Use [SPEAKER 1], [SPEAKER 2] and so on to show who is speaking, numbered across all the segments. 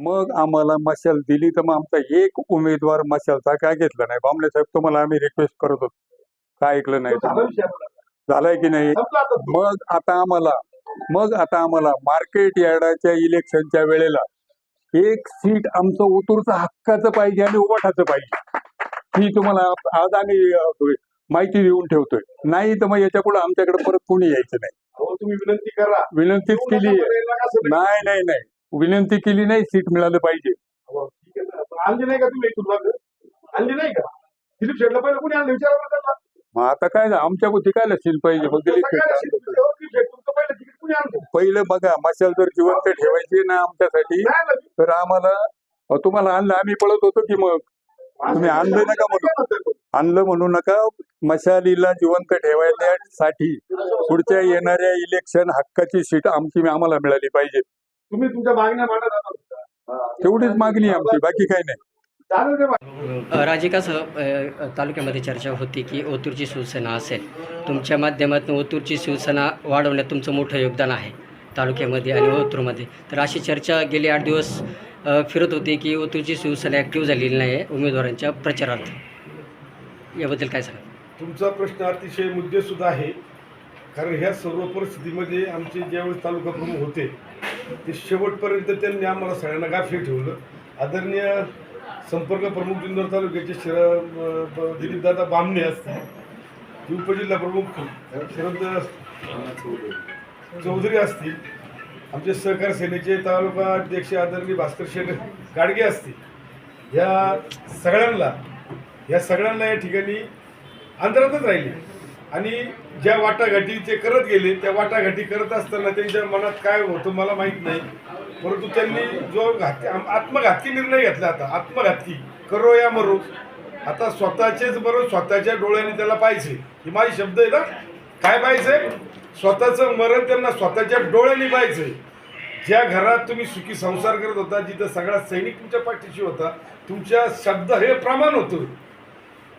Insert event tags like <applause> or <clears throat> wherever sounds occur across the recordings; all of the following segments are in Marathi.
[SPEAKER 1] मग आम्हाला मशाल दिली तर मग आमचा एक उमेदवार मशालचा काय घेतला नाही. बांबले साहेब तुम्हाला आम्ही रिक्वेस्ट करत होतो. काय ऐकलं नाही. झालंय की नाही. मग आता आम्हाला मग आता आम्हाला मार्केट यार्डाच्या इलेक्शनच्या वेळेला एक सीट आमचं उतूरचं हक्काचं पाहिजे आणि उभाठाचं पाहिजे. ही तुम्हाला आज आम्ही माहिती देऊन ठेवतोय. नाही तर मग याच्यापुढे आमच्याकडे परत कोणी यायचं नाही.
[SPEAKER 2] तुम्ही विनंती करा.
[SPEAKER 1] विनंतीच केली.
[SPEAKER 2] नाही
[SPEAKER 1] नाही नाही. विनंती केली नाही सीट मिळालं पाहिजे.
[SPEAKER 2] हो, आणली नाही का तुम्ही मागं? आणली नाही का? दिलीप शेटला पहिलं कोणी आणलं? विचारा बरं त्यांना.
[SPEAKER 1] मग आता काय झालं? आमच्या बुद्धी काय सील पाहिजे? मग दिलीप
[SPEAKER 2] सगळ्या
[SPEAKER 1] शेट्टी
[SPEAKER 2] राशीत
[SPEAKER 1] आणलं.
[SPEAKER 2] तुमचं दिलीप शेट, तुमचं पहिलं तिकीट कोणी आणलं?
[SPEAKER 1] पहिलं बघा मशाल जर जिवंत ठेवायची ना आमच्यासाठी.
[SPEAKER 2] नाही आणलं.
[SPEAKER 1] तर आम्हाला अहो, तुम्हाला आणलं. आम्ही पळत होतो की मग? तुम्ही आणलं नका म्हणून? आणलं म्हणू नका. मशालीला जिवंत ठेवायसाठी पुढच्या येणाऱ्या इलेक्शन हक्काची सीट आमची आम्हाला मिळाली पाहिजे.
[SPEAKER 2] तुम्ही तुमच्या मागण्या मांडत आहात.
[SPEAKER 1] तेवढीच मागणी आहे आमची बाकी काही नाही?
[SPEAKER 3] राजिकासह तालुक्यामध्ये चर्चा होती की ओतूरची शिवसेना असेल. तुमच्या माध्यमातून ओतूरची शिवसेना वाढवण्यात तुमचं मोठं योगदान आहे तालुक्यामध्ये आणि ओतूरमध्ये. तर अशी चर्चा गेले आठ दिवस फिरत होती की ओतूरची शिवसेना ॲक्टिव्ह झालेली नाही आहे उमेदवारांच्या प्रचारार्थ. याबद्दल काय सांगा
[SPEAKER 4] तुमचा प्रश्न अतिशय मुद्देसुद्धा आहे. कारण ह्या सर्व परिस्थितीमध्ये आमचे ज्यावेळेस तालुका प्रमुख होते ते शेवटपर्यंत त्यांनी आम्हाला सगळ्यांना गाफे ठेवलं. आदरणीय संपर्क प्रमुख जुन्नर तालुक्याचे शर दिलीपदादा बामणे असतील उपजिल्हा प्रमुख शरद चौधरी असतील. आमचे सहकार सेनेचे तालुका अध्यक्ष आदरणीय भास्कर शेठ गाडगे असतील. या सगळ्यांना या सगळ्यांना या ठिकाणी अंतरातच राहिले. आणि ज्या वाटाघाटी ते करत गेले त्या वाटाघाटी करत असताना त्यांच्या मनात काय होतं मला माहीत नाही. परंतु त्यांनी जो घाती आत्मघातकी निर्णय घेतला आता आत्मघातकी. करो या मरो. आता स्वतःचेच बरोबर स्वतःच्या डोळ्याने त्याला पाहिजे ही माझी शब्द आहे ना काय पाहिजे स्वतःचं मरण त्यांना स्वतःच्या डोळ्याने पाहिजे ज्या घरात तुम्ही सुखी संसार करत होता जिथं सगळा सैनिक तुमच्या पाठीशी होता तुमच्या शब्द हे प्रमाण होतं.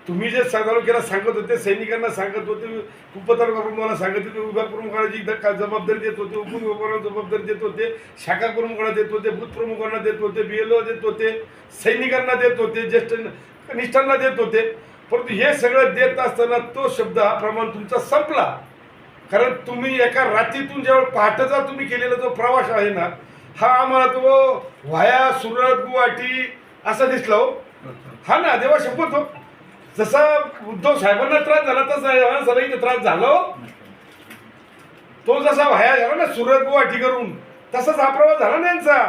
[SPEAKER 4] तुम्ही जे तालुक्याला सांगत होते सैनिकांना सांगत होते उपतालुका प्रमुखाला सांगत होते विभाग प्रमुखाला जी जबाबदारी देत होते उपविभागाला जबाबदारी देत होते शाखा प्रमुखाला देत होते बूथ प्रमुखांना देत होते बी एल ओ देत होते सैनिकांना देत होते ज्येष्ठ कनिष्ठांना देत होते. परंतु हे सगळं देत असताना तो शब्द हा प्रमाण तुमचा संपला. कारण तुम्ही एका रात्रीतून जेव्हा पहाटेचा तुम्ही केलेला जो प्रवास आहे ना हा आम्हाला तो व्हाया सुरत गुवाहाटी असा दिसला हो. हा ना देवा शपथ हो जसा उद्धव साहेबांना त्रास झाला तसा इथे त्रास झाला हो. तो जसा व्हाया झाला ना सुरत गुवाहाटी करून तसाच हा प्रवास झाला ना यांचा.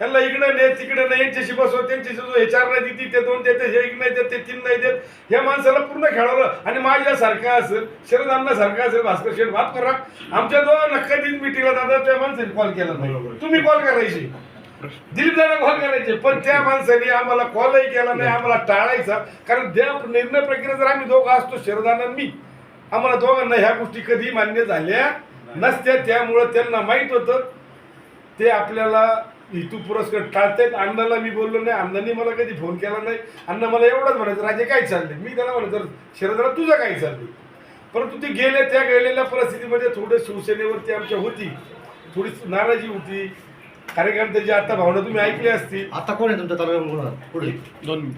[SPEAKER 4] त्यांना इकडे नाही तिकडे नाही यांच्याशी बसव त्यांच्याशी जो हे चार नाही देते ते दोन देते हे एक नाही देत ते तीन नाही देत. या माणसाला पूर्ण खेळवलं. आणि माझ्यासारखा असेल शरद सारखा असेल भास्कर शेठ माफ करा. आमच्या जो नक्का दिन मिटिंगला दादा त्या माणसाने कॉल केला नाही. तुम्ही कॉल करायची दिलीप दादा कॉल करायचे पण त्या माणसाने आम्हाला कॉलही केला नाही आम्हाला टाळायचा. कारण त्या निर्णय प्रक्रिया जर आम्ही दोघं असतो शरदाना मी आम्हाला दोघांना ह्या गोष्टी कधी मान्य झाल्या नसत्या. त्यामुळं त्यांना माहीत होतं. ते आपल्याला हेतू पुरस्कार टाळतायत. अण्णाला मी बोललो नाही. अण्णांनी मला कधी फोन केला नाही. अण्णा मला एवढंच म्हणायचं राजे काय चाललंय? मी त्याला म्हणायचं शरदला तुझं काय चाललंय? परंतु ते गेले त्या गेलेल्या परिस्थितीमध्ये थोडं शिवसेनेवरती आमच्या होती. थोडी नाराजी होती. कार्यकर्त्याची आता भावना तुम्ही ऐकली असतील.
[SPEAKER 5] आता कोण आहे तुमच्या तालुक्यात पुढे. दोन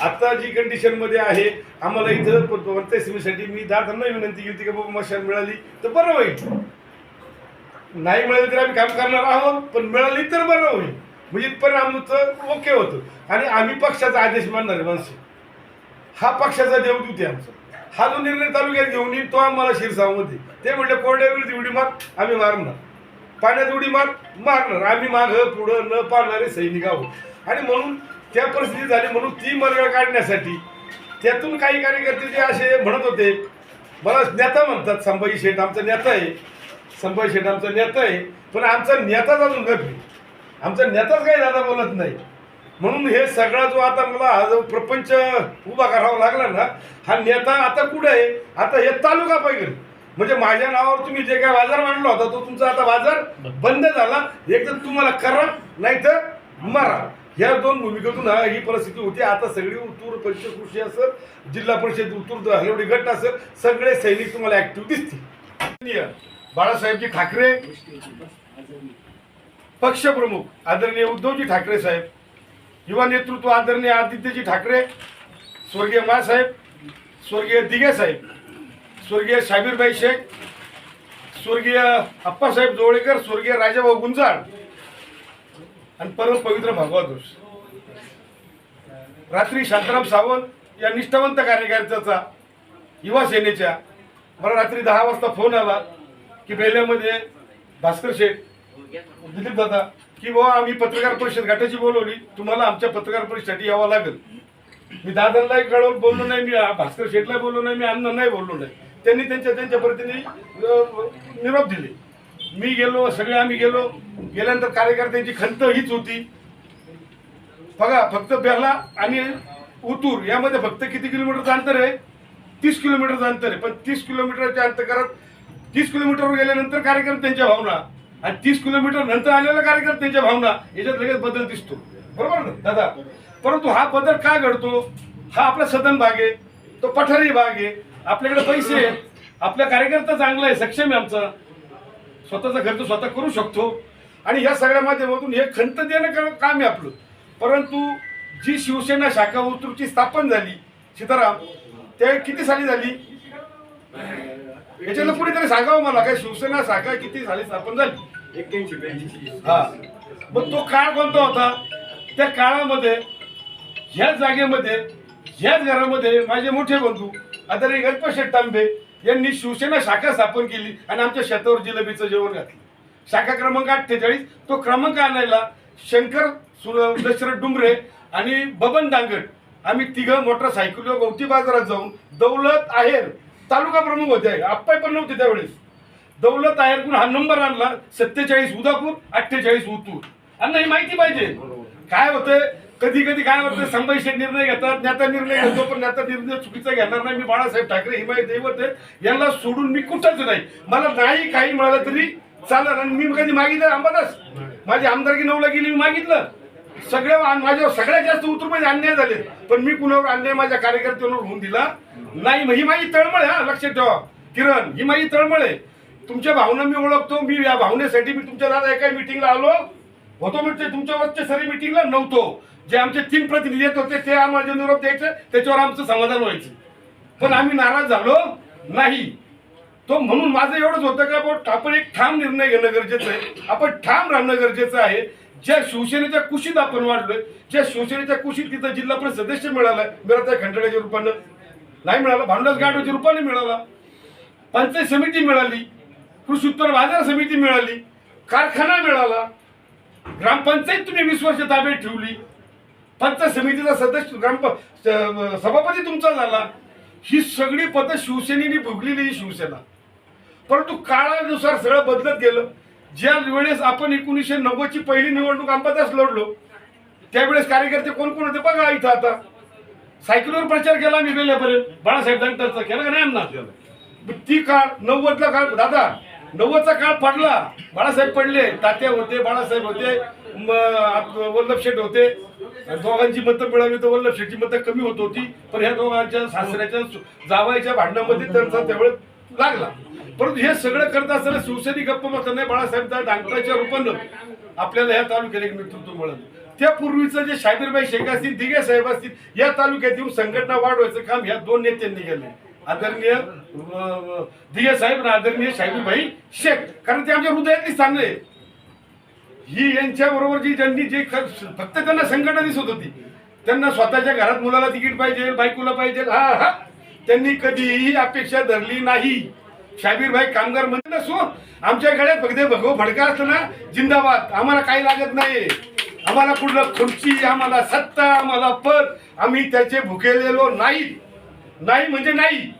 [SPEAKER 4] आता जी कंडिशनमध्ये आहे आम्हाला इथं कोणत्या सेवेसाठी मी दादांना विनंती केली की बाबा मशाल मिळाली तर बरं होईल. नाही मिळाली तर आम्ही काम करणार आहोत पण मिळाली तर बरं होईल. म्हणजे इथपर्यंत आमचं ओके होतं. आणि आम्ही पक्षाचा आदेश मानणारे माणसं हा पक्षाचा देवदूत आहे आमचा. हा जो निर्णय तालुक्यात घेऊन येईल तो आम्हाला शिरसावमध्ये ते म्हटले कोरड्यावरती उडी मार आम्ही मारणार. पाण्यात उडी मार मारणार. आम्ही माग पुढं न पाळणारे सैनिक आहोत. आणि म्हणून त्या परिस्थिती झाली म्हणून ती मर्यादा काढण्यासाठी त्यातून काही कार्यकर्ते जे असे म्हणत होते मला नेता म्हणतात संभाजी शेठ आमचा नेता आहे. संभाजी शेठ आमचा नेता आहे. पण आमचा नेताच अजून गपी आमचा नेताच काही दादा बोलत नाही. म्हणून हे सगळा जो आता मला हा जो प्रपंच उभा करावा लागला ना हा नेता आता कुठं आहे? आता हे तालुका पाहिजे. म्हणजे माझ्या नावावर तुम्ही जे काय बाजार मांडला होता तो तुमचा आता बाजार बंद झाला. एक तर तुम्हाला करा नाही तर मारा. ह्या दोन भूमिकेतून ही परिस्थिती होती. आता सगळी उत्तूर पंचकृषी असेल जिल्हा परिषद उत्तूर हलवडी गट असेल सगळे सैनिक तुम्हाला ऍक्टिव्ह दिसतील. बाळासाहेबजी ठाकरे पक्षप्रमुख आदरणीय उद्धवजी ठाकरे साहेब युवा नेतृत्व आदरणीय आदित्यजी ठाकरे स्वर्गीय मासाहेब स्वर्गीय दिघे साहेब स्वर्गीय शाबीरबाई शेख स्वर्गीय अप्पासाहेब जोळेकर स्वर्गीय राजाभाऊ गुंजाळ आणि परम पवित्र भगवा रात्री शांताराम सावंत या निष्ठावंत कार्यकर्त्याचा युवा सेनेच्या मला रात्री दहा वाजता फोन आला की बेल्यामध्ये भास्कर शेठ दिलीप दादा की बाबा आम्ही पत्रकार परिषद गाठाची बोलवली तुम्हाला आमच्या पत्रकार परिषदेसाठी यावं लागेल. मी दादांनाही कळवून बोललो नाही मी भास्कर शेठला बोललो नाही मी अण्णा नाही बोललो नाही. त्यांनी त्यांच्या त्यांच्या प्रतिनिधी निरोप दिले. मी गेलो सगळे आम्ही गेलो. गेल्यानंतर कार्यकर्त्यांची खंत हीच होती. बघा फक्त बेहला आणि उतूर यामध्ये फक्त किती किलोमीटरचं अंतर आहे? तीस किलोमीटरचं अंतर आहे. पण तीस किलोमीटरच्या अंतरात तीस किलोमीटरवर गेल्यानंतर कार्यकर्त्यांच्या भावना आणि तीस किलोमीटर नंतर आलेल्या कार्यकर्त्यांच्या भावना याच्यात लगेच बदल दिसतो. बरोबर ना दादा? परंतु हा बदल का घडतो? हा आपला सदन भाग आहे. तो पठारी भाग आहे. आपल्याकडे पैसे आहेत. आपल्या कार्यकर्ता चांगला आहे सक्षम आहे आमचा. स्वतःचा खर्च स्वतः करू शकतो. आणि या सगळ्या माध्यमातून हे खंत देणं का- काम आहे आपलं. परंतु जी शिवसेना शाखा उतरूची स्थापन झाली सीताराम त्या किती साली झाली? याच्यातलं कुणीतरी सांगावं मला? काय शिवसेना शाखा किती साली स्थापन झाली? हा. मग तो काळ कोणता होता? त्या काळामध्ये ह्या जागेमध्ये ह्याच घरामध्ये माझे मोठे बंधू आदरणीय गणपत तांबे यांनी शिवसेना शाखा स्थापन केली आणि आमच्या शेतावर जिलेबीचं जेवण घातलं. शाखा क्रमांक अठ्ठेचाळीस तो क्रमांक आणायला शंकर दशरथ डुंगरे आणि बबन दांगड आम्ही तिघं मोटरसायकल गवती बाजारात जाऊन दौलत आहेर तालुका प्रमुख होते. आप्पाय पण नव्हते त्यावेळेस. दौलत आहेरकून हा नंबर आणला सत्तेचाळीस उदापूर अठ्ठेचाळीस उतूर आणि माहिती पाहिजे. काय होतंय? कधी कधी काय वाटतं संभाषण निर्णय घेतात नेता निर्णय घेतो पण नेता निर्णय चुकीचा घेणार नाही. मी बाळासाहेब ठाकरे हिमायत दैवत आहे यांना सोडून मी कुठंच नाही. मला नाही काही मिळालं तरी चालेल आणि मी कधी मागितलं? अंबादास. माझी आमदारकी नऊला गेली मी मागितलं. सगळ्या माझ्या माझ्यावर सगळ्यात जास्त उतरमध्ये अन्याय झाले पण मी कुणावर अन्याय माझ्या कार्यकर्त्यांवर होऊन दिला नाही. ही माझी तळमळ आहे हा. लक्षात ठेवा. किरण ही माझी तळमळ आहे. तुमच्या भावना मी ओळखतो. मी या भावनेसाठी मी तुमच्या दादा एका मिटिंगला आलो होतो. म्हणजे तुमच्या वरच्या सरी मिटिंगला नव्हतो. जे आमचे तीन प्रतिनिधी येत होते ते आम्हाला निरोप द्यायचे त्याच्यावर आमचं समाधान व्हायचं. पण आम्ही नाराज झालो नाही. तो म्हणून माझं एवढंच होतं का आपण एक ठाम निर्णय घेणं गरजेचं आहे. आपण ठाम राहणं गरजेचं आहे. ज्या शिवसेनेच्या कुशीत आपण वाढलोय ज्या शिवसेनेच्या कुशीत तिथं जिल्हा परिषद सदस्य मिळाला मिळत आहे रूपानं. नाही मिळाला भांडस गाठोच्या रूपाने मिळाला. पंचायत समिती मिळाली. कृषी उत्पन्न बाजार समिती मिळाली. कारखाना मिळाला. ग्रामपंचायत तुम्ही वीस वर्ष ताब्यात ठेवली. पंचायत समितीचा सदस्य ग्राम सभापती तुमचा झाला. ही सगळी पद शिवसेनेने भोगलेली ही शिवसेना. परंतु काळानुसार सगळं बदलत गेलं. ज्या वेळेस आपण एकोणीसशे नव्वदची पहिली निवडणूक अंबादास लढलो त्यावेळेस कार्यकर्ते कोण कोण होते? बघा इथं आता. सायकलवर प्रचार केला मी गेल्यापर्यंत बाळासाहेब दांगटरचा केला का नाही अण्णा ती काळ नव्वदला काळ दादा नव्वदचा काळ पडला बाळासाहेब पडले तात्या होते बाळासाहेब होते. वल्लभ शेठ होते. दोघांची मतं मिळाली तर वल्लभ शेठची मतं कमी होत होती. पण ह्या दोघांच्या सासऱ्याच्या जावायच्या भांडणामध्ये त्यांचा त्यावेळेस लागला. परंतु हे सगळं करत असताना शिवसैनिक गप्प मत नाही बाळासाहेब डांगराच्या रूपानं आपल्याला ह्या तालुक्याला एक नेतृत्व मिळालं. त्या पूर्वीचं जे शाबीरबाई शेख असतील दिघे साहेब असतील या तालुक्यात येऊन संघटना वाढवायचं काम ह्या दोन नेत्यांनी केलंय. आदरणीय अं, दिघे साहेब आणि आदरणीय शाबीरबाई शेख कारण ते आमच्या हृदयातली चांगले आहे ही यांच्या बरोबर जी ज्यांनी जे ख- फक्त त्यांना संकट दिसत होती त्यांना स्वतःच्या घरात मुलाला तिकीट पाहिजे बायकोला पाहिजे हा हा. त्यांनी कधीही अपेक्षा धरली नाही. शाबीर भाई कामगार म्हणजे नसो आमच्या गळ्यात फक्त भगव भडका असताना जिंदाबाद. आम्हाला काही लागत नाही. आम्हाला कुठलं खुर्ची आम्हाला सत्ता आम्हाला पद आम्ही त्याचे भुकेलेलो नाही. नाही म्हणजे नाही.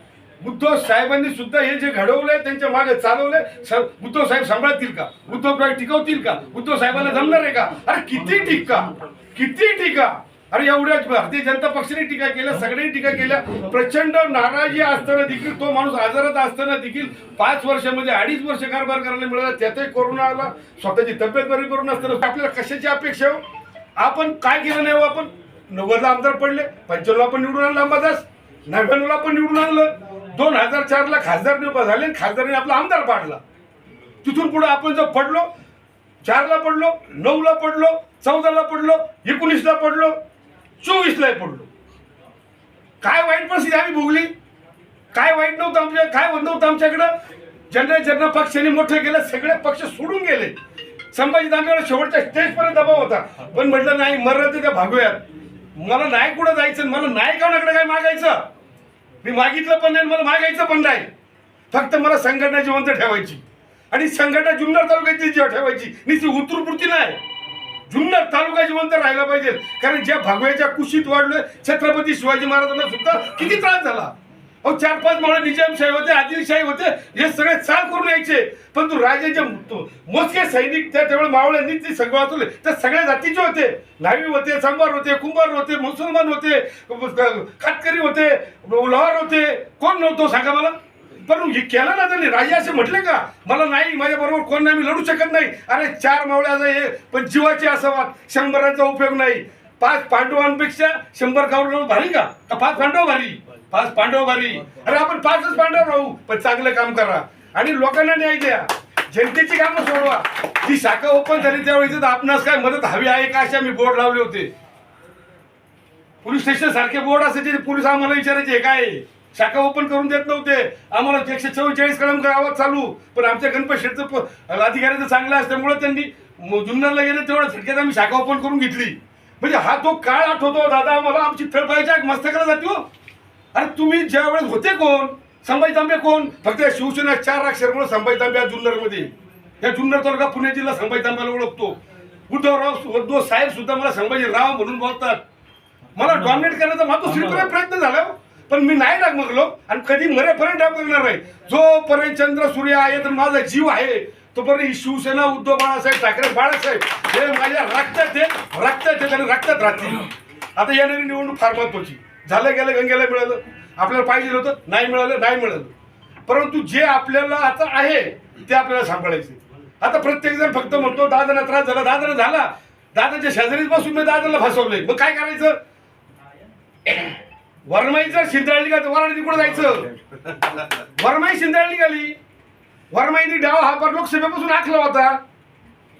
[SPEAKER 4] उद्धव साहेबांनी सुद्धा हे जे घडवलंय त्यांच्या मागे चालवलंय स- उद्धव साहेब सांभाळतील का? उद्धव साहेब टिकवतील का? उद्धव साहेबांना जमणार आहे का? अरे किती टीका किती टीका? अरे एवढ्या भारतीय जनता पक्षाने टीका केल्या सगळ्यांनी टीका केल्या. प्रचंड नाराजी असताना देखील तो माणूस आजारात असताना देखील पाच वर्षामध्ये अडीच वर्ष कारभार करायला मिळाला त्यातही कोरोना आला. स्वतःची तब्येत बरी करून असताना आपल्याला कशाची अपेक्षा हो? आपण काय केलं नाही हो आपण? नव्वदला आमदार पडले पंच्याण्णवला आपण निवडून आणलं अंबादास नव्याण्णवला पण निवडून आणलं. दोन हजार चारला खासदार निवडा झाले आणि खासदाराने आपला आमदार पाडला. तिथून पुढे आपण जर पडलो चारला पडलो नऊला पडलो चौदाला पडलो एकोणीसला पडलो चोवीसला पडलो. काय वाईट परिस्थिती आम्ही भोगली. काय वाईट नव्हतं आमच्या काय नव्हतं आमच्याकडं. ज्यांना ज्यांना पक्षाने मोठं केलं सगळे पक्ष सोडून गेले. संभाजी दांडेवर शेवटच्या स्टेजपर्यंत दबाव होता. पण म्हटलं नाही मरण ते त्या भागूयात. मला नाही कुठं जायचं मला नाही कोणाकडे काय मागायचं. मी मागितलं पण नाही मला मागायचं पण नाही. फक्त मला संघटना जिवंत ठेवायची. आणि संघटना जुन्नर तालुक्याची जीव ठेवायची नुसती उतरपुरती नाही. जुन्नर तालुका जिवंत राहिला पाहिजे. कारण ज्या भगव्याच्या कुशीत वाढलोय छत्रपती शिवाजी महाराजांना सुद्धा किती त्रास झाला. अहो चार पाच मावळे निजामशाही होते आदिलशाही होते हे सगळे चाल करून यायचे. पण तू राजाचे तो- मोजके सैनिक त्या त्यावेळेस मावळ्यांनी ते सगळं वाचवले. त्या सगळ्या जातीचे होते. न्हावी होते सांबार होते कुंभार होते मुसलमान होते खातकरी होते लोहार होते. कोण नव्हतो सांगा मला? पण हे केलं ना त्यांनी. राजे असे म्हटले का? मला नाही माझ्याबरोबर कोण नाही मी लढू शकत नाही. अरे चार मावळ्याचा हे पण जीवाचे असावात शंभराचा उपयोग नाही. पाच पांडवांपेक्षा शंभर कौरव भारी का पाच पांडव भारी? पाच पांडव भारी अरे आपण पाचच पांडव राहू पण चांगलं काम करा. आणि लोकांना न्याय द्या. जनतेची कामं सोडवा. ती शाखा ओपन झाली त्यावेळी आपणास काय मदत हवी आहे का असे आम्ही बोर्ड लावले होते. पोलीस स्टेशन सारखे बोर्ड असायचे पोलीस आम्हाला विचारायचे हे काय? शाखा ओपन करून देत नव्हते. आम्हाला एकशे चव्वेचाळीस कलम आवाज चालू? पण आमच्या गणपत शेठचं अधिकाऱ्याचं चांगलं असल्यामुळे त्यांनी जुन्नरला गेले तेवढ्या झटक्यात आम्ही शाखा ओपन करून घेतली. म्हणजे हा तो काळ आठवतो दादा आम्हाला आमची तळपायच्या मस्तकाला जाते. हो अरे तुम्ही ज्या वेळेस होते कोण? संभाजी तांबे कोण? फक्त या शिवसेना चार अक्षरमुळे संभाजी तांबे या जुन्नरमध्ये. या जुन्नर तालुका पुणे जिल्हा संभाजी तांब्याला ओळखतो. उद्धवराव उद्धव साहेब सुद्धा मला संभाजी राव म्हणून बोलतात. मला डॉमिनेट करण्याचा माझा श्रीपर्यंत प्रयत्न झाला हो. पण मी नाही डागमगलो आणि कधी मरेपर्यंत डागमगणार नाही. जोपर्यंत चंद्र सूर्य आहे तर माझा जीव आहे तोपर्यंत ही शिवसेना उद्धव बाळासाहेब ठाकरे बाळासाहेब हे माझ्या रक्तात आहेत रक्तात आहेत आणि रक्तात राहतील. आता येणारी निवडणूक फार महत्वाची झालं गेलं गंगेला मिळालं. आपल्याला पाहिजे होतं नाही मिळालं नाही मिळालं. परंतु जे आपल्याला आता आहे ते आपल्याला सांभाळायचे. आता प्रत्येक जण फक्त म्हणतो दादाला त्रास झाला दादाला झाला. दादाच्या शेजारीच बसून मी दादाला फसवलंय. मग काय करायचं? वरमाई जर शिंदळली का तर वराडी कुठं जायचं? वरमाई शिंदळली गेली वरमाईने डाव हा पर लोकसभेपासून आखला होता.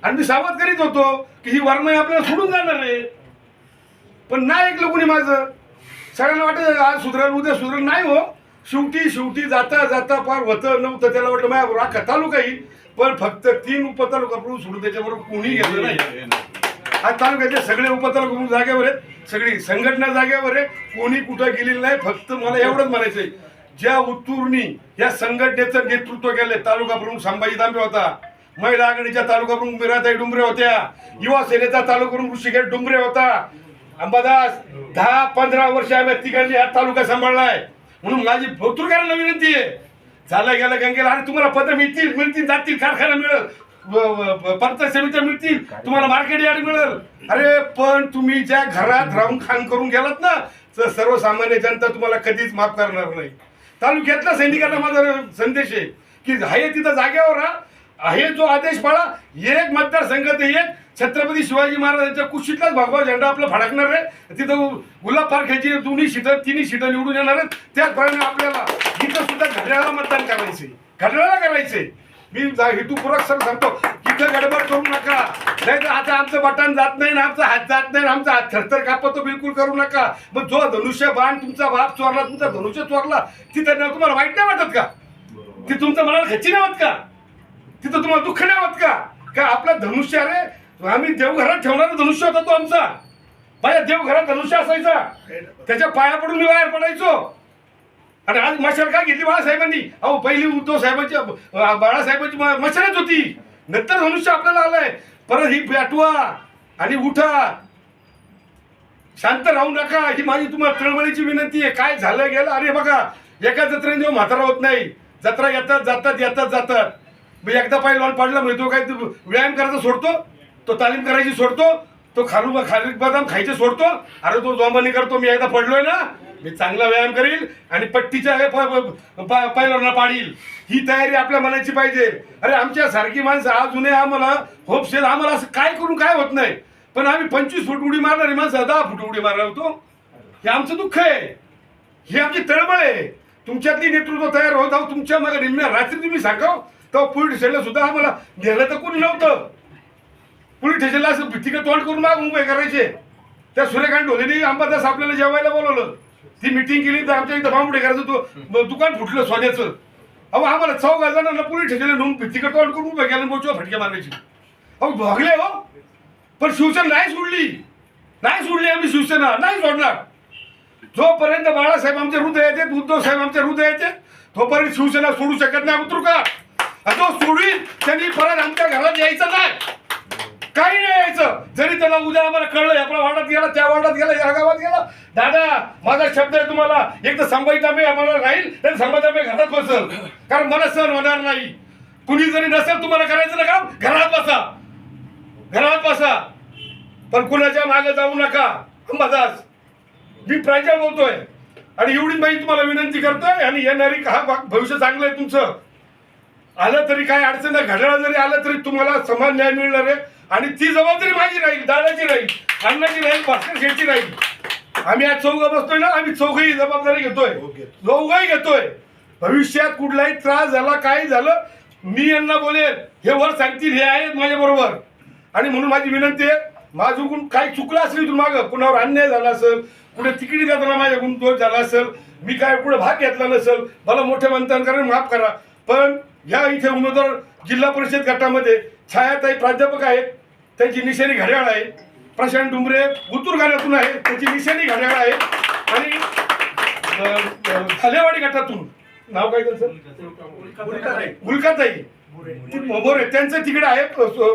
[SPEAKER 4] आणि मी सावध करीत होतो की ही वरमाई आपल्याला सोडून जाणार आहे. पण नाही ऐकलं कुणी माझं. सगळ्यांना वाटत आज सुधरेल उद्या सुधरेल. नाही हो. शेवटी शेवटी जाता जाता फार होतं नव्हतं त्याला वाटलं माझ्या राखा तालुका येईल पण फक्त तीन उपतालुका प्रमुख सोडून त्याच्याबरोबर कोणी गेलं नाही आज तालुक्याचे सगळे उपतालुका प्रमुख जागेवर आहेत सगळी संघटना जागेवर आहे कोणी कुठं गेलेलं नाही फक्त मला एवढंच म्हणायचंय. ज्या उत्तूरनी या संघटनेचं नेतृत्व केलंय तालुका प्रमुख संभाजी तांबे होता महिला आघाडीच्या तालुका प्रमुख मीराताई डुंबरे होत्या युवा सेनेचा तालुका प्रमुख ऋषिकेश डुंबरे होता अंबादास दहा पंधरा वर्ष आम्ही तिकडली हा तालुका सांभाळलाय. म्हणून माझी भोतुरकरांना विनंती आहे. झालं गेलं गंगेला आणि तुम्हाला पद मिळतील मिळतील जातील कारखाना मिळेल. व- पंचायत समित्या मिळतील तुम्हाला मार्केट यार्ड मिळेल. अरे पण तुम्ही ज्या घरात राहून खाण करून गेलात ना तर सर्वसामान्य जनता तुम्हाला कधीच माफ करणार नाही. तालुक्यातल्या सैनिकांना माझा संदेश आहे की आहे तिथं जागेवर राहा. आहे जो आदेश पाळा एक मतदारसंघ ते एक छत्रपती शिवाजी महाराजांच्या कुशीतलाच भगवा झेंडा आपला फडकणार आहे. तिथं गुलाब पारख्याची दोन्ही सीटं तिन्ही सीटं निवडून येणार आहेत. त्याचप्रमाणे आपल्याला इथं सुद्धा घड्याळाला मतदान करायचंय. घड्याळाला करायचंय. मी हेतूपूर्वक सर सांगतो इथं गडबड करू नका. नाही तर आता आमचं बटन जात नाही ना आमचा हात जात नाही ना आमचा हात थरथर कापतो बिलकुल करू नका. मग जो धनुष्य बाण तुमचा बाप चोरला तुमचा धनुष्य चोरला तिथं ना तुम्हाला वाईट नाही वाटत का? ती तुमचं मनाला खच्ची नाही होत का? तिथं तुम्हाला दुःख नाही होत का? का आपला धनुष्य अरे आम्ही देवघरात ठेवणारा धनुष्य होता तो आमचा. माझ्या देवघरात धनुष्य असायचा. त्याच्या पाया पडून मी बाहेर पडायचो. आणि आज मशाल का घेतली बाळासाहेबांनी? अहो पहिली उद्धव साहेबांची बाळासाहेबांची मशालच होती. नंतर धनुष्य आपल्याला आलंय. परत ही पाठवा आणि उठा. शांत राहू नका. ही माझी तुम्हाला तळमळीची विनंती आहे. काय झालं गेलं? अरे बघा एका जत्रेने जेव्हा म्हातारा होत नाही. जत्रा येतात जातात येतात जातात. मी एकदा पाय लॉन पाडला म्हणजे तो काय तो व्यायाम करायचा सोडतो? तो तालीम करायची सोडतो तो खारू खारीक बदाम खायचे सोडतो. अरे तो जोमानी करतो मी एकदा पडलोय ना मी चांगला व्यायाम करील आणि पट्टीच्या हे प- प- पाडील. ही तयारी आपल्या मनाची पाहिजे. अरे आमच्या सारखी माणसं अजूनही आम्हाला होपशेल आम्हाला असं काय करून काय होत नाही. पण आम्ही पंचवीस फूट उडी मारणारी माणसं दहा फूट उडी मारणार होतो. हे आमचं दुःख आहे. ही आमची तळमळ आहे. तुमच्यातली नेतृत्व तयार होत आहो तुमच्या मागे निम्म्या रात्री तुम्ही सांगाव तेव्हा पोलीस स्टेशनला सुद्धा आम्हाला नेलं तर कोणी नव्हतं. पोलीस स्टेशनला असं भीतीकडे तोंड करून माग उभे करायचे. त्या सूर्यकांत ढोलेनी अंबादास आपल्याला जेवायला बोलवलं. ती मिटिंग केली तर आमच्या इथं बांबुडे करायचं तो दुकान फुटलं सोन्याचं. अहो आम्हाला चौघा जणांना पोलीस स्टेशनला नेऊन भीतीकडे तोंड करून उभे केलं मोठ्या फटक्या मारण्याची अहो भागले हो. पण शिवसेना नाही सोडली. नाही सोडली आम्ही शिवसेना. नाही सोडणार. जोपर्यंत बाळासाहेब आमच्या हृदयात येते उद्धव साहेब आमच्या हृदयात आहेत तोपर्यंत शिवसेना सोडू शकत नाही उतरू का? जो सोडील त्यांनी परत आमच्या घरात यायचं नाही. काही नाही यायचं. जरी त्याला उद्या आम्हाला कळलं आपल्या वार्डात गेला त्या वार्डात गेला या गावात गेला. दादा माझा शब्द आहे तुम्हाला. एक तर संभाजी आम्हाला राहील तर संभाजी घरात बसल. कारण मला सहन होणार नाही. कुणी जरी नसेल तुम्हाला करायचं ना काम? घरात बसा. घरात बसा. पण कुणाच्या मागे जाऊ नका. अंबादास मी प्रांजळ बोलतोय. आणि एवढी माहिती तुम्हाला विनंती करतोय आणि येणारी हा भविष्य चांगलं आहे तुमचं. आलं तरी काय अडचण नाही. घड्याळ जरी आलं तरी तुम्हाला समान न्याय मिळणार आहे. आणि ती जबाबदारी माझी राहील दादाची राहील अण्णाची राहील भास्कर शेठची राहील. आम्ही आज चौघ बसतोय ना आम्ही चौघही जबाबदारी घेतोय. चौघही घेतोय. भविष्यात कुठलाही त्रास झाला काय झालं मी यांना बोलेल हे वर सांगतील हे आहेत माझ्या बरोबर. आणि म्हणून माझी विनंती आहे माझ्याकडून काही चुकलं असेल इथून मागं कुणावर अन्याय झाला असेल कुठे तिकीट देताना माझ्याकडून दोष झाला असेल मी काय पुढे भाग घेतला नसेल मला मोठ्या मंत्र्यांकडे माफ करा. पण या इथे उमेदवार जिल्हा परिषद गटामध्ये छायाताई प्राध्यापक आहेत. त्यांची निशाणी घड्याळ आहे. प्रशांत डुंबरे गुतूर गाण्यातून आहे. त्याची निशाणी घड्याळ आहे. आणि खालेवाडी गटातून नाव काय त्यांचं? गुलकाताई. मोरे त्यांचं तिकडे आहे.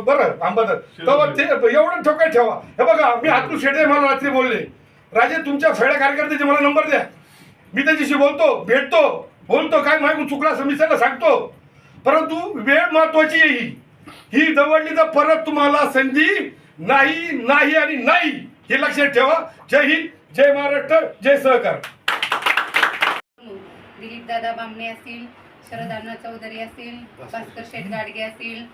[SPEAKER 4] बरं अंबादास. तेव्हा ते एवढं ठोकाय ठेवा. हे बघा मी अतुल शेटे मला रात्री बोलले. राजे तुमच्या सगळ्या कार्यकर्त्याचे मला नंबर द्या. मी त्यांच्याशी बोलतो भेटतो. बोलतो काय मागून चुकला त्यांना सांगतो. परंतु वेळ महत्वाची आहे ही. ही दवडली तर परत तुम्हाला संधी नाही नाही आणि नाही. हे लक्षात ठेवा. जय हिंद जय महाराष्ट्र जय सहकार.
[SPEAKER 6] दिलीप दादा बामणे असतील शरदांना चौधरी असतील भास्कर शेठ गाडगे असतील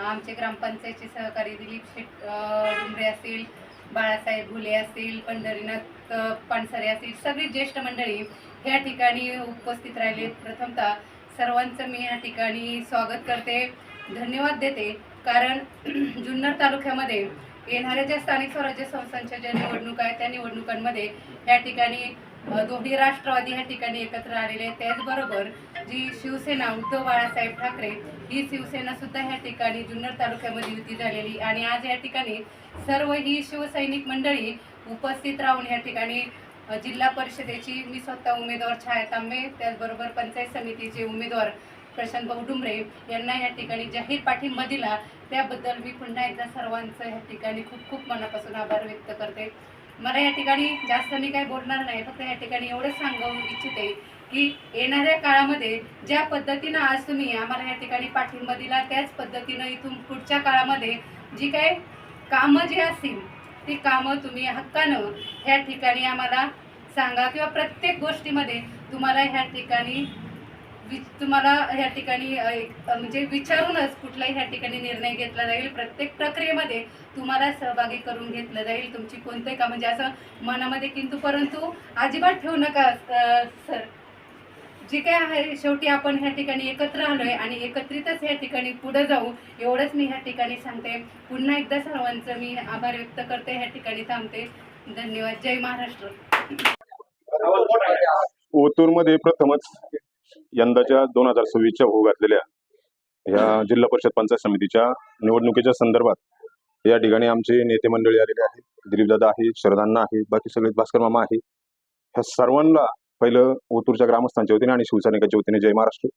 [SPEAKER 6] आमचे ग्रामपंचायतचे सहकारी दिलीप शेठ डुंबरे असतील बाळासाहेब भुले असतील पंढरीनाथ पानसरे असतील सगळी ज्येष्ठ मंडळी ह्या ठिकाणी उपस्थित राहिले. प्रथमतः सर्वांचं मी या ठिकाणी स्वागत करते. धन्यवाद देते. कारण <clears throat> जुन्नर तालुक्यामध्ये येणाऱ्या ज्या स्थानिक स्वराज्य संस्थांच्या ज्या निवडणुका आहेत त्या निवडणुकांमध्ये या ठिकाणी दोन्ही राष्ट्रवादी ह्या ठिकाणी एकत्र आलेले आहेत. त्याचबरोबर जी शिवसेना उद्धव बाळासाहेब ठाकरे ही शिवसेना सुद्धा ह्या ठिकाणी जुन्नर तालुक्यामध्ये युती झालेली. आणि आज या ठिकाणी सर्व ही शिवसैनिक मंडळी उपस्थित राहून या ठिकाणी जिल्हा परिषदेची मी स्वतः उमेदवार छाया तांबे त्याचबरोबर पंचायत समितीचे उमेदवार प्रशांत भाऊ डुमरे यांना या ठिकाणी जाहीर पाठिंबा दिला. त्याबद्दल मी पुन्हा एकदा सर्वांचं या ठिकाणी खूप खूप मनापासून आभार व्यक्त करते. मला या ठिकाणी जास्त मी काही बोलणार नाही फक्त या ठिकाणी एवढंच सांगू इच्छिते की येणाऱ्या काळामध्ये ज्या पद्धतीनं आज तुम्ही आम्हाला या ठिकाणी पाठिंबा दिला त्याच पद्धतीनं इथून पुढच्या काळामध्ये जी काय कामं जी असतील ती कामं तुम्ही हक्कानं ह्या ठिकाणी आम्हाला सांगा किंवा प्रत्येक गोष्टीमध्ये तुम्हाला ह्या ठिकाणी तुम्हाला ह्या ठिकाणी म्हणजे विचारूनच कुठलाही ह्या ठिकाणी निर्णय घेतला जाईल. प्रत्येक प्रक्रियेमध्ये तुम्हाला सहभागी करून घेतलं जाईल तुमची कोणते का म्हणजे असं मनामध्ये किंतु परंतु अजिबात ठेवू नका सर. जे काय आहे शेवटी आपण ह्या ठिकाणी एकत्र आलोय आणि एकत्रितच ह्या ठिकाणी पुढे जाऊ एवढंच मी ह्या ठिकाणी सांगते. पुन्हा एकदा सर्वांचं मी आभार व्यक्त करते ह्या ठिकाणी थांबते. धन्यवाद. जय महाराष्ट्र.
[SPEAKER 7] ओतूरमध्ये प्रथमच यंदाच्या दोन हजार सव्वीसच्या होऊ घातलेल्या ह्या जिल्हा परिषद पंचायत समितीच्या निवडणुकीच्या संदर्भात या ठिकाणी आमचे नेते मंडळी आलेले आहेत. दिलीपदादा आहे शरदांना आहे बाकी सगळे भास्कर मामा आहे ह्या सर्वांना पहिलं ओतूरच्या ग्रामस्थांच्या वतीने आणि शिवसैनिकांच्या वतीने जय महाराष्ट्र.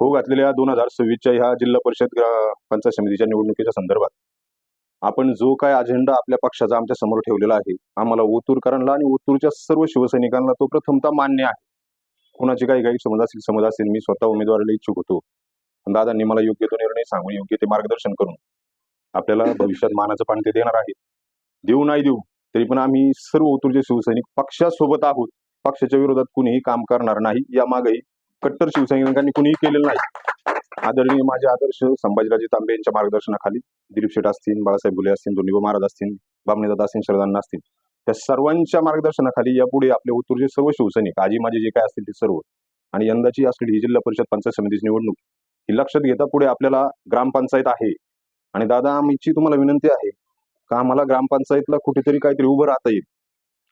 [SPEAKER 7] होऊ घातलेल्या दोन हजार सव्वीसच्या ह्या जिल्हा परिषद पंचायत समितीच्या निवडणुकीच्या संदर्भात आपण जो काय अजेंडा आपल्या पक्षाचा आमच्यासमोर ठेवलेला आहे आम्हाला ओतूरकरांना आणि ओतूरच्या सर्व शिवसैनिकांना तो प्रथमतः मान्य आहे. कुणाचे काही काही समज असतील समज असेल मी स्वतः उमेदवाराला इच्छुक होतो. दादांनी मला योग्य तो निर्णय सांगून योग्य ते मार्गदर्शन करून आपल्याला भविष्यात मानाचं पाणी ते देणार आहे देऊ नाही देऊ तरी पण आम्ही सर्व ओतूरचे शिवसैनिक पक्षासोबत आहोत. पक्षाच्या विरोधात कुणीही काम करणार नाही. या मागेही कट्टर शिवसैनिकांनी कुणीही केलेलं नाही. आदरणीय माझे आदर्श संभाजीराजे तांबे यांच्या मार्गदर्शनाखाली दिलीप शेठ असतील बाळासाहेब भुले असतील दोन्ही महाराज असतील बामणेदादा असतील शरदांना असतील. त्या सर्वांच्या मार्गदर्शनाखाली यापुढे आपले ओतूरचे सर्व शिवसैनिक आजी माझे जे काय असतील ते सर्व आणि यंदाची असलेली ही जिल्हा परिषद पंचायत समितीची निवडणूक ही लक्षात घेता पुढे आपल्याला ग्रामपंचायत आहे. आणि दादा आमची तुम्हाला विनंती आहे का आम्हाला ग्रामपंचायतला कुठेतरी काहीतरी उभं राहता येईल?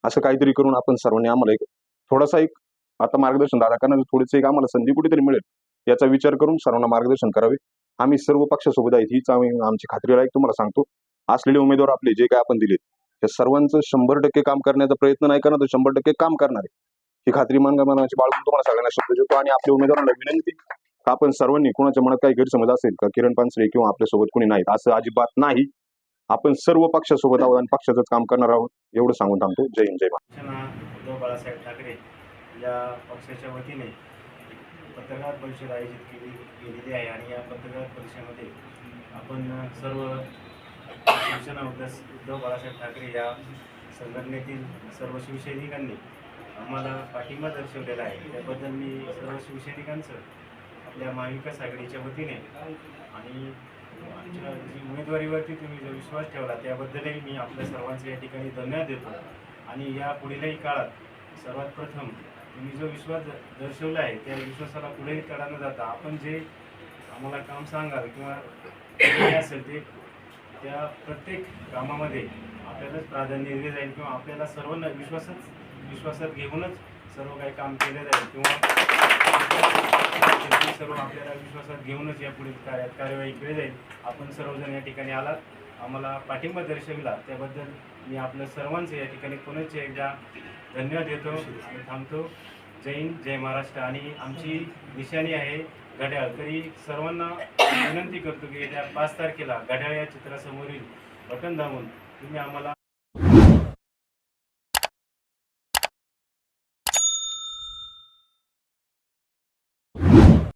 [SPEAKER 7] असं काहीतरी करून आपण सर्वांनी आम्हाला एक थोडासा एक आता मार्गदर्शन दादा करणार थोडीशी एक आम्हाला संधी कुठेतरी मिळेल याचा विचार करून सर्वांना मार्गदर्शन करावे. आम्ही सर्व पक्षासोबत आहेत हीच आम्ही आमची खात्री राहील तुम्हाला सांगतो. असलेले उमेदवार आपले जे काय आपण दिलेत या सर्वांचं शंभर टक्के काम करण्याचा प्रयत्न नाही करणार तर शंभर टक्के काम करणार आहे. ही खात्री मान मनाची बाळगून तुम्हाला सगळ्यांना शब्द देतो आणि आपल्या उमेदवारांना विनंती आपण सर्वांनी कोणाच्या मनात काही गैरसमज असेल का किरण पानसरे किंवा आपल्यासोबत कोणी नाहीत असं अजिबात नाही. आपण सर्व पक्षासोबत आहोत आणि पक्षाचंच काम करणार आहोत एवढं सांगून थांबतो. जय हिंद जय
[SPEAKER 8] उद्धव बाळासाहेब ठाकरे या पक्षाच्या वतीने पत्रकार परिषद आयोजित केली गेलेली आहे आणि या पत्रकार परिषदेमध्ये आपण सर्व शिवसेना उद्धव उद्धव बाळासाहेब ठाकरे या संघटनेतील सर्व शिवसैनिकांनी आम्हाला पाठिंबा दर्शवलेला आहे. त्याबद्दल मी सर्व शिवसैनिकांचं आपल्या महाविकास आघाडीच्या वतीने आणि आमच्या जी उमेदवारीवरती तुम्ही जो विश्वास ठेवला त्याबद्दलही मी आपल्या सर्वांचे या ठिकाणी धन्यवाद देतो. आणि या पुढीलही काळात सर्वात प्रथम तुम्ही जो विश्वास दर्शवला आहे त्या विश्वासाला पुढेही तडा न जाता आपण जे आम्हाला काम सांगाल किंवा असेल ते त्या प्रत्येक कामामध्ये आपल्यालाच प्राधान्य दिले जाईल किंवा आपल्याला सर्वांना विश्वासच विश्वासात घेऊनच सर्व काही काम केले जाईल किंवा सर्व आपल्याला विश्वासात घेऊनच या पुढील कार्यात कार्यवाही केली जाईल. आपण सर्वजण या ठिकाणी आलात. आम्हाला पाठिंबा दर्शविला. त्याबद्दल मी आपलं सर्वांचं या ठिकाणी पुनश्च एकदा धन्यवाद देतो आणि थांबतो. जय हिंद जय महाराष्ट्र आणि आमची निशाणी आहे घड्याळ. तरी सर्वांना विनंती करतो की येत्या पाच तारखेला घड्याळ या चित्रासमोरील बटन दाबून तुम्ही आम्हाला